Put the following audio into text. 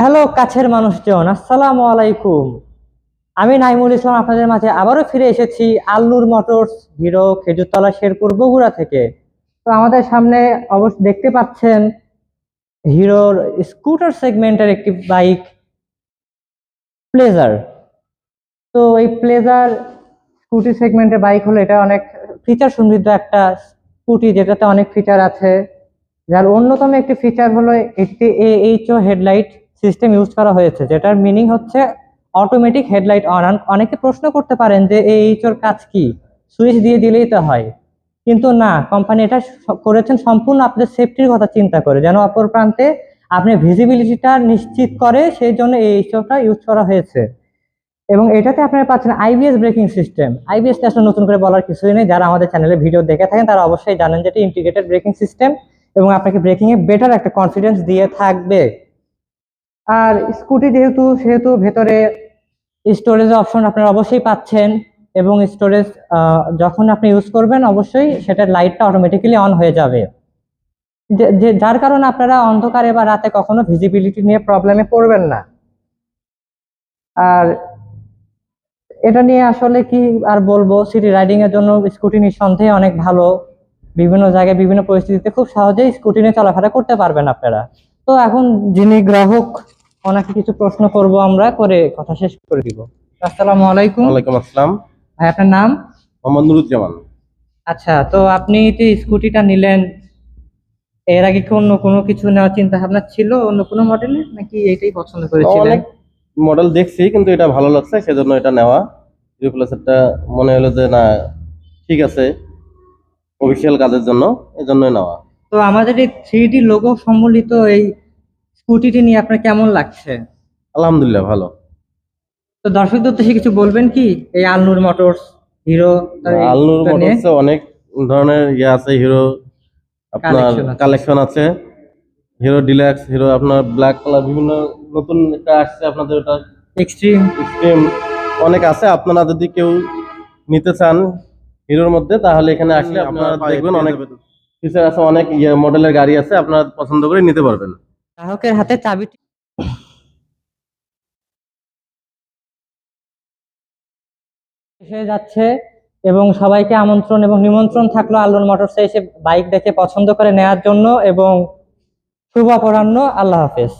Hello কাছের মানুষজন, আসসালামু আলাইকুম। আমি নাইমুল ইসলাম, আপনাদের মাঝে আবারও ফিরে এসেছি আল্লুর মোটরস হিরো খেজুরতলা শেরপুর বগুড়া থেকে। তো আমাদের সামনে অবশ্য দেখতে পাচ্ছেন হিরোর স্কুটার সেগমেন্টের একটি বাইক, প্লেজার। তো এই প্লেজার স্কুটি সেগমেন্টের বাইক হলো, এটা অনেক ফিচার সমৃদ্ধ একটা স্কুটি, যেটাতে অনেক ফিচার আছে। যার অন্যতম একটি ফিচার হলো, একটি এইচও হেডলাইট সিস্টেম ইউজ করা হয়েছে, যেটার মিনিং হচ্ছে অটোমেটিক হেডলাইট অন অনেকে প্রশ্ন করতে পারেন যে এইচওর কাজ কি? সুইচ দিয়ে দিলেই তো হয়। কিন্তু না কোম্পানি এটা করেছেন সম্পূর্ণ আপনাদের সেফটির কথা চিন্তা করে, যেন অপর প্রান্তে আপনি ভিজিবিলিটিটা নিশ্চিত করে সেই জন্য এই এইচওটা ইউজ করা হয়েছে। এবং এটাতে আপনারা পাচ্ছেন আইবিএস ব্রেকিং সিস্টেম আইবিএস আসলে নতুন করে বলার কিছুই নেই। যারা আমাদের চ্যানেলে ভিডিও দেখে থাকেন, তারা অবশ্যই জানেন যে এটি ইন্টিগ্রেটেড ব্রেকিং সিস্টেম এবং আপনাকে ব্রেকিং এ বেটার একটা কনফিডেন্স দিয়ে থাকবে। আর স্কুটি যেহেতু, সেহেতু ভেতরে স্টোরেজ অপশন আপনারা অবশ্যই পাচ্ছেন এবং স্টোরেজ যখন আপনি ইউজ করবেন অবশ্যই সেটার লাইটটা অটোমেটিক্যালি অন হয়ে যাবে। যে- যার কারণে আপনারা অন্ধকারে বা রাতে কখনো ভিজিবিলিটি নিয়ে প্রবলেমে পড়বেন না। আর এটা নিয়ে আসলে কি আর বলব সিটি রাইডিং এর জন্য স্কুটি নিঃসন্দেহে অনেক ভালো। বিভিন্ন জায়গায়, বিভিন্ন পরিস্থিতিতে খুব সহজেই স্কুটি নিয়ে চলাফেরা করতে পারবেন আপনারা। তো এখন যিনি গ্রাহক ওনাকে কিছু প্রশ্ন করব আমরা করে কথা শেষ করে দিব। আসসালামু আলাইকুম। ওয়ালাইকুম আসসালাম। ভাই আপনার নাম? মোহাম্মদ নুরুজ্জামান। আচ্ছা তো আপনি যে স্কুটিটা নিলেন এর আগে কি অন্য কোনো কিছু নেওয়ার চিন্তা ভাবনা ছিল? অন্য কোনো মডেলে নাকি এটাই পছন্দ করেছিলেন? অনেক মডেল দেখছি কিন্তু এটা ভালো লাগছে সেজন্য এটা নেওয়া। জিরো প্লাসেরটা মনে হলো যে না ঠিক আছে অফিসিয়াল কাজের জন্য এজন্যই নেওয়া। তো আমাদের এই থ্রি ডি লোগো সম্বলিত এই স্কুটিটি নিয়ে আপনার কেমন লাগছে? আলহামদুলিল্লাহ ভালো। তো দর্শকদের উদ্দেশ্যে কিছু বলবেন কি? এই আলনুর মোটরস হিরো আলনুর মোটরসে অনেক ধরনের ইয়ে আছে হিরো আপনার কালেকশন আছে। হিরো ডিলাক্স হিরো আপনার ব্ল্যাক কালার বিভিন্ন নতুন একটা আসছে আপনাদের ওটা। এক্সট্রিম এক্সট্রিম অনেক আছে আপনারা যদি কেউ নিতে চান হিরোর মধ্যে তাহলে এখানে আসলে আপনারা দেখবেন অনেক ফিচার আছে অনেক ইয়ে মডেলের গাড়ি আছে আপনারা পছন্দ করে নিতে পারবেন। গ্রাহকের হাতে চাবিটি এসে যাচ্ছে এবং সবাইকে আমন্ত্রণ এবং নিমন্ত্রণ থাকল আল্লোর মোটরসে এসে বাইক দেখে পছন্দ করে নেয়ার জন্য এবং শুভ অপরাহ্ন, আল্লাহ হাফেজ।